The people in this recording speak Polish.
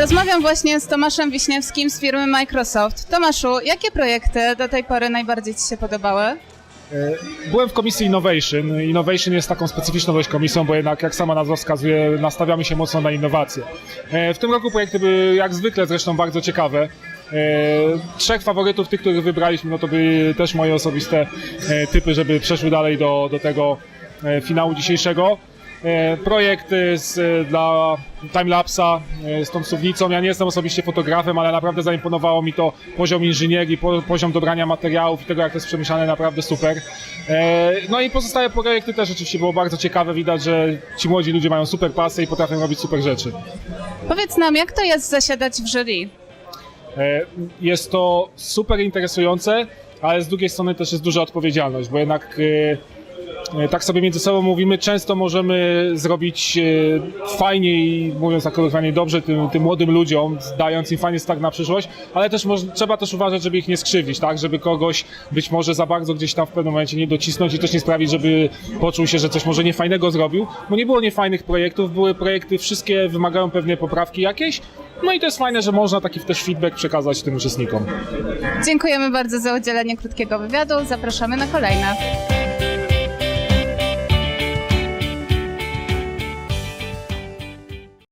Rozmawiam właśnie z Tomaszem Wiśniewskim z firmy Microsoft. Tomaszu, jakie projekty do tej pory najbardziej Ci się podobały? E, Byłem w komisji Innovation. Innovation jest taką specyficzną dość komisją, bo jednak, jak sama nazwa wskazuje, nastawiamy się mocno na innowacje. E, W tym roku projekty były, jak zwykle zresztą, bardzo ciekawe. E, Trzech faworytów, tych, których wybraliśmy, no to były też moje osobiste typy, żeby przeszły dalej do, do tego finału dzisiejszego. E, Projekt e, z, e, dla timelapsa z tą suwnicą. Ja nie jestem osobiście fotografem, ale naprawdę zaimponowało mi to poziom inżynierii, po, poziom dobrania materiałów i tego, jak to jest przemyślane, naprawdę super. No i pozostałe projekty też oczywiście było bardzo ciekawe. Widać, że ci młodzi ludzie mają super pasy i potrafią robić super rzeczy. Powiedz nam, jak to jest zasiadać w jury? Jest to super interesujące, ale z drugiej strony też jest duża odpowiedzialność, bo jednak tak sobie między sobą mówimy, często możemy zrobić e, fajnie i mówiąc tak kolokwialnie dobrze tym, tym młodym ludziom, dając im fajny start na przyszłość, ale też moż, trzeba też uważać, żeby ich nie skrzywdzić, tak, żeby kogoś być może za bardzo gdzieś tam w pewnym momencie nie docisnąć i też nie sprawić, żeby poczuł się, że coś może niefajnego zrobił, bo nie było niefajnych projektów, były projekty, wszystkie wymagają pewnej poprawki jakiejś, no i to jest fajne, że można taki też feedback przekazać tym uczestnikom. Dziękujemy bardzo za udzielenie krótkiego wywiadu. Zapraszamy na kolejne.